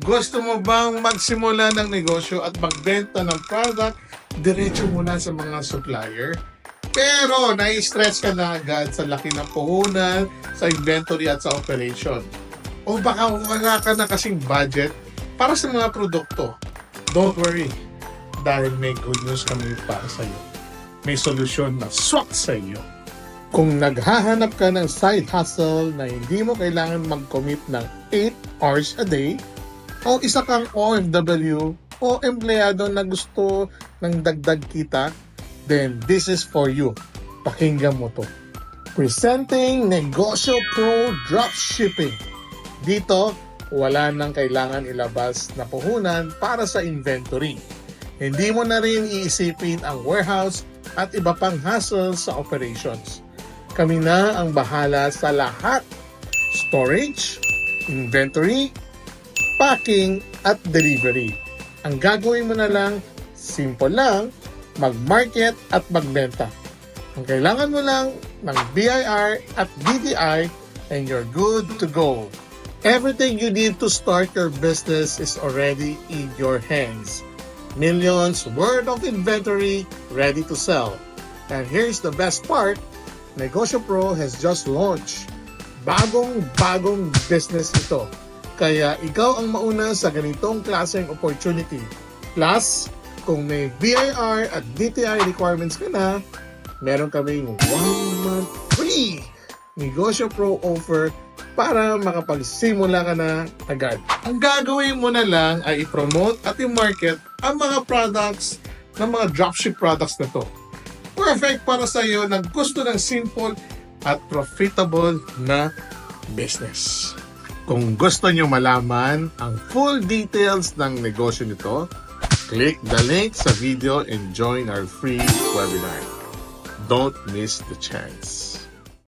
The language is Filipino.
Gusto mo bang magsimula ng negosyo at magbenta ng product diretso muna sa mga supplier? Pero nai-stress ka na agad sa laki ng puhunan, sa inventory at sa operation. O baka wala ka na kasing budget para sa mga produkto. Don't worry, dahil may good news kami para sa iyo. May solusyon na swak sa iyo. Kung naghahanap ka ng side hustle na hindi mo kailangan mag-commit ng 8 hours a day, o isa kang OFW o empleyado na gusto ng dagdag kita, then this is for you. Pakinggan mo to. Presenting Negosyo Pro Dropshipping. Dito, wala nang kailangan ilabas na puhunan para sa inventory. Hindi mo na rin iisipin ang warehouse at iba pang hassle sa operations. Kami na ang bahala sa lahat. Storage, inventory, packing, at delivery. Ang gagawin mo na lang, simple lang, mag-market at magbenta. Ang kailangan mo lang ng BIR at DTI and you're good to go. Everything you need to start your business is already in your hands. Millions worth of inventory ready to sell. And here's the best part, Negosyo Pro has just launched. Bagong bagong business ito. Kaya ikaw ang mauna sa ganitong klaseng opportunity. Plus, kung may BIR at DTI requirements ka na, meron kaming 1 month free Negosyo Pro offer para makapagsimula ka na agad. Ang gagawin mo na lang ay i-promote at i-market ang mga products ng mga dropship products na to. Perfect para sa iyo na gusto ng simple at profitable na business. Kung gusto nyo malaman ang full details ng negosyo nito, click the link sa video and join our free webinar. Don't miss the chance.